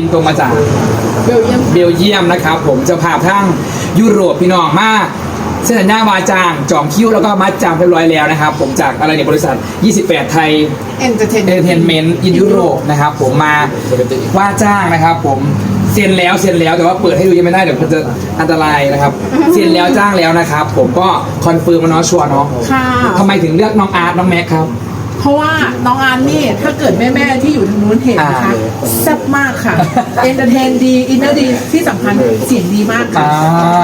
บินตรงมาจากเบลเยียมเบลเยียมนะครับ ผมจะพาทั้งยุโรปพี่น้องมาเส้นสัญญาวาจางจองคิวแล้วก็มัดจำเรียบร้อยแล้วนะครับ ผมจากอะไรเนี่ยบริษัท 28 ไทยเอนเตอร์เทนเอนเตอร์เทนเมนต์อินยุโรปนะครับผมมาว่าจ้างนะครับ ผมเซ็นแล้วเซ็นแล้วแต่ว่าเปิดให้ดูยังไม่ได้เดี๋ยวมันจะอันตรายนะครับเซ็นแล้วจ้างแล้วนะครับ ผมก็คอนเฟิร์มมาเนาะชัวร์เนาะค่ะทำไมถึงเลือกน้องอาร์ตน้องแม็กครับ เพราะว่าน้องอันนี่ถ้าเกิดแม่ๆที่อยู่ทางนู้นเห็นนะคะอ่าแซ่บมากค่ะ เอนเตอร์เทนดีอินเนอร์ดีที่สำคัญเสียงดีมากค่ะ อ่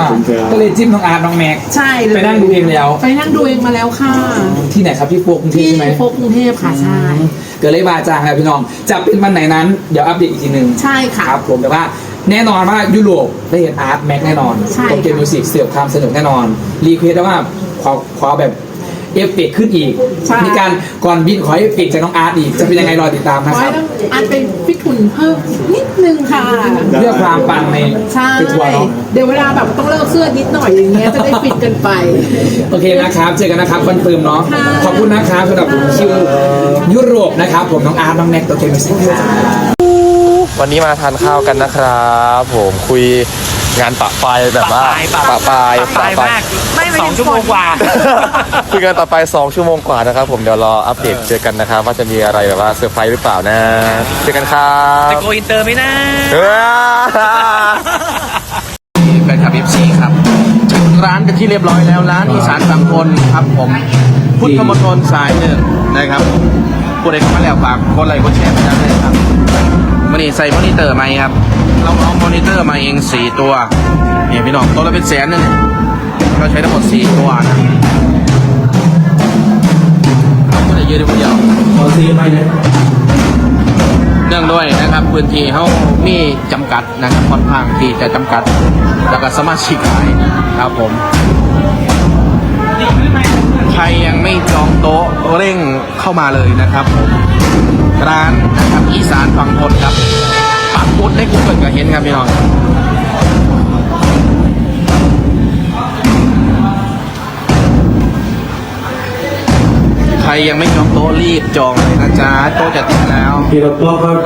าก็เลยจิ้มน้องอาร์ตน้องแม็ก ใช่เลยไปนั่งดูเองแล้ว ไปนั่งดูเองมาแล้วค่ะ ที่ไหนครับพี่โฟกกรุงเทพที่ใช่ไหมโฟกกรุงเทพค่ะ ใช่ เกิดเลยบาจางแล้วพี่น้อง จะเป็นวันไหนนั้นเดี๋ยวอัปเดตอีกทีหนึ่งใช่ค่ะ ครับผมแต่ว่าแน่นอนว่ายุโรปได้เห็นอาร์ตแม็กแน่นอนใช่โตเกียวมิวสิกเสิร์ฟความสนุกแน่นอน รีเควสต์ว่าขอขอแบบ เอฟเฟกต์ขึ้นอีก ใช่ มีการก่อนบินขอเอฟเฟกต์จากน้องอาร์ตอีก จะเป็นยังไงรอติดตามขนะอคให้รับน้องอันเป็นฟิตหุ่นเพิ่มนิดนึงค่ะ เพื่อความปังในใช่ในทัวร์เนาะ เดี๋ยวเวลาแบบต้องเลิกเสื้อนิดหน่อยอย่างเงี้ยจะได้ฟิตกันไป โอเคนะครับ เจอกันนะครับคอนเฟิร์มเนาะ ค่ะ ขอบคุณนะครับสำหรับคิวยุโรปนะครับ ผมน้องอาร์ตน้องแน็กโตเกียวมิวสิกครับ วันนี้มาทานข้าวกันนะครับ ผมคุย งานปะปลายแบบว่าปะปลายปลายมากสองชั่วโมงกว่า คุยกันต่อไป 2 ชั่วโมงกว่านะครับ ผมเดี๋ยวรออัปเดตเจอกันนะครับ ว่าจะมีอะไรแบบว่าเซอร์ไพรส์หรือเปล่านะ เจอกันครับโกอินเตอร์ไหมนะ เออ แฟนคลับเอฟซีครับถึงร้านเป็นที่เรียบร้อยแล้วร้านอีสานฝั่งทนครับผม พุทธมณฑลสายหนึ่งนะครับผู้ใดเข้ามาแล้วฝากกดไลค์กดแชร์ไปได้เลยครับ มันนี่ใส่มอนิเตอร์ไหมครับ เราเอามอนิเตอร์มาเองสี่ตัวนี่พี่น้องตัวละเป็นแสนนึงเนี่ยเราใช้ทั้งหมดสี่ตัวนะก็ได้เยอะทีเดียวขอซีไหมเนี่ยเนื่องด้วยนะครับพื้นที่เขามีจำกัดนะครับค่อนข้างที่จะจำกัด แล้วก็สมาชิกหลายครับผมใครยังไม่จองโต๊ะเร่ง เข้ามาเลยนะครับผมร้านนะครับอีสานฝั่งทนครับปักปุดในกูเกิลก็เห็นครับพี่น้องใครยังไม่จองโต๊ะรีบจองเลยนะจ๊ะโต๊ะจะเต็มแล้วพี่รถตัวครับ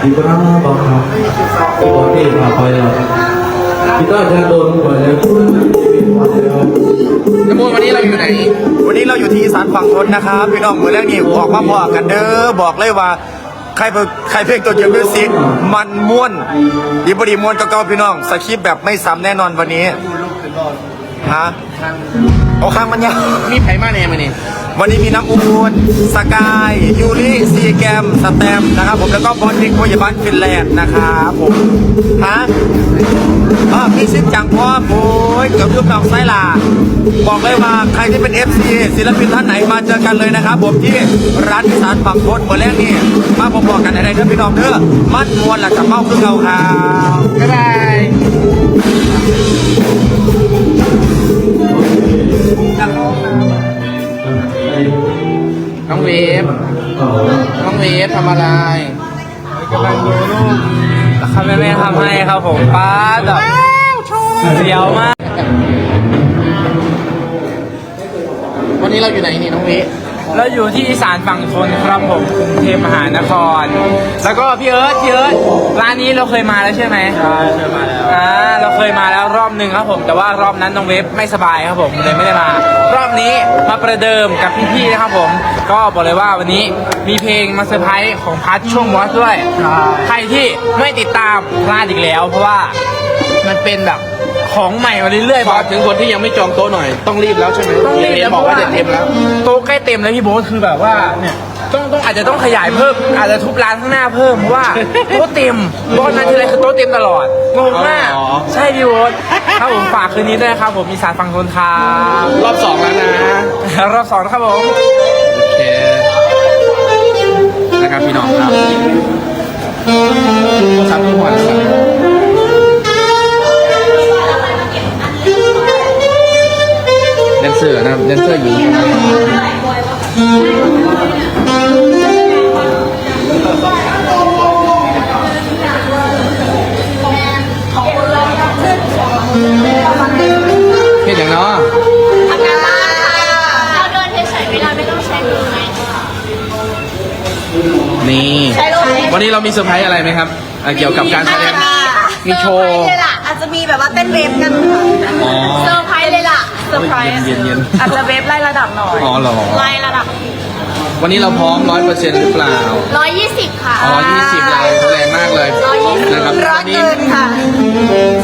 พี่ก็น่าบอกครับพี่บอกนี่มาไปแล้วพี่ก็จะโดนหัวแล้ว น้ำมวลวันนี้เราอยู่ไหน วันนี้เราอยู่ที่อีสานฝั่งทนนะครับพี่น้องเมือแรกนี่ออกมาบอกกันเด้อบอกเลยว่าใครเพลงใครเพลงตัวเกียวมิวสิกมันม้วนดีบดีม้วนก็เก่าพี่น้องสคริปต์แบบไม่ซ้ำแน่นอนวันนี้ ฮะเอาข้างมันยังมีไผ่มาแน่มานี่วันนี้มีน้ำอูนสกาย ยูริซีแกม สแตมนะครับผม แล้วก็บอลดิกพยาบาลฟินแลนด์นะครับผมฮะเออมีซิปจังพ่อโอ้ยเกือบยุบน้องไซลา บอกเลยว่าใครที่เป็น FC ศิลปินท่านไหนมาเจอกันเลยนะครับผมที่ร้านอีสานฝั่งทนเบอร์แรกนี่ มาพบๆกันในๆเด้อพี่น้องเด้อ มัดมวนหลักกับเมาคือเราครับบ๊ายบาย เวฟน้องเวฟทำอะไรกำลังดูรูปครับแม่แม่ทำให้ครับผมป้าแบบเดียวมาก วันนี้เราอยู่ไหนนี่น้องเวฟ แล้วอยู่ที่อีสานฝั่งทนครับผมกรุงเทพมหานคร แล้วก็พี่เอิร์ธพี่เอิร์ธร้านนี้เราเคยมาแล้วใช่ไหมใช่เคยมาแล้วอ่าเราเคยมาแล้วรอบหนึ่งครับผม แต่ว่ารอบนั้นน้องเวฟไม่สบายครับผมเลยไม่ได้มา รอบนี้มาประเดิมกับพี่ๆนะครับผม ก็บอกเลยว่าวันนี้มีเพลงมาเซอร์ไพรส์ของพัทช่วงวอสด้วยใครที่ไม่ติดตามพลาดอีกแล้ว เพราะว่ามันเป็นแบบ ของใหม่มาเรื่อยๆบฝาอกกถึงคนที่ยังไม่จองโต๊ะหน่อย ต้องรีบแล้วใช่ไหมต้องรีบแล้วบอกว่าจะเต็มแล้วโต๊ะใกล้เต็มแล้วพี่โบ๊ทคือแบบว่าเนี่ยต้องต้องอาจจะต้องขยายเพิ่ม อาจจะทุบร้านข้างหน้าเพิ่มเพราะว่าโต๊ะเต็มโต๊ะนั้นทีไรคือโต๊ะเต็มตลอดงงมากอ๋อใช่พี่โบ๊ทครับผมฝากคืนนี้ด้วยนะครับผมมีสารฟังทนครับรอบสองแล้วนะรอบสองนะครับผม โอเคนะครับพี่น้องครับชัดทุกวันครับ เซอร์นะครับแดนเซอร์อยู่เฮ็ดอย่างเนาะทำงานบ้านเราเดินเฉยๆเวลาไม่ต้องใช้มือไหมนี่ใช้ลมใช้วันนี้เรามีเซอร์ไพรส์อะไรไหมครับอะเกี่ยวกับการแสดง มีโชว์ เซอร์ไพรส์เลยล่ะอาจจะมีแบบว่าเต้นเวฟกันค่ะเซอร์ไพรส์เลยล่ะเซอร์ไพรส์เย็นเย็น อาจจะเวฟไล่ระดับหน่อยอ๋อเหรอ ไล่ระดับ วันนี้เราพร้อมร้อยเปอร์เซ็นต์หรือเปล่า120 ค่ะ อ๋อยี่สิบเลยแรงมากเลย120 นะครับร้อวัยนนี้เกินค่ะ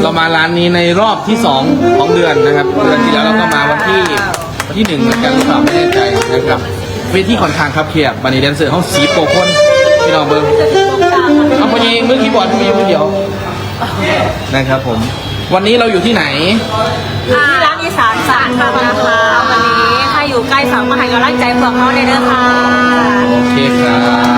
เรามาร้านนี้ในรอบที่สองของเดือนนะครับ เดือนที่แล้วเราก็มาวันที่วันที่หนึ่งเหมือนกันหรือเปล่าไม่แน่ใจนะครับเวทีค่อนข้างครับเคียบบันนี้แดนเซอร์ห้องสีโปรคนพี่น้องเบิ้ง เอาพอดีมือคีย์บอร์ดมีอยู่คนเดียวนะครับผม วันนี้เราอยู่ที่ไหนที่ร้านอีสานสารค่ะนะคะวันนี้ถ้าอยู่ใกล้สามารถให้กำลังใจพวกเขาได้เด้อค่ะ โอเคครับ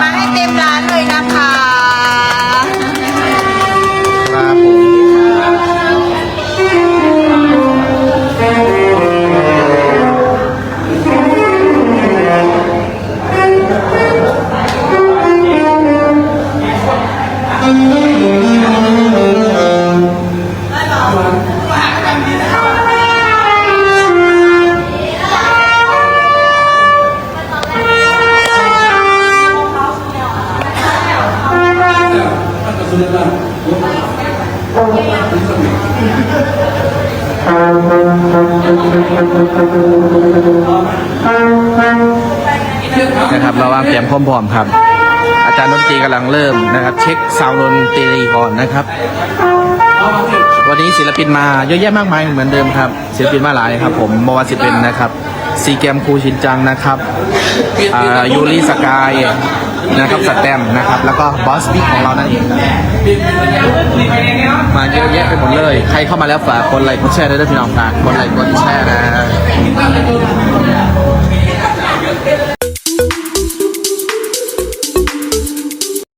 นะครับเราวางแผนพร้อมๆครับ อาจารย์ดนตรีกำลังเริ่มนะครับ เช็คซาวด์ดนตรีก่อนนะครับ วันนี้ศิลปินมาเยอะแยะมากมายเหมือนเดิมครับศิลปินมาหลายครับ ผมบวสิเป็นนะครับซีแกมครูชินจังนะครับยูริสกาย นะครับสแตมนะครับ แล้วก็บอสบิ๊กของเรานั่นเองมาเยอะแยะไปหมดเลย ใครเข้ามาแล้วฝากกดไลค์กดแชร์ได้ด้วยพี่น้องฝากกดไลค์กดแชร์นะ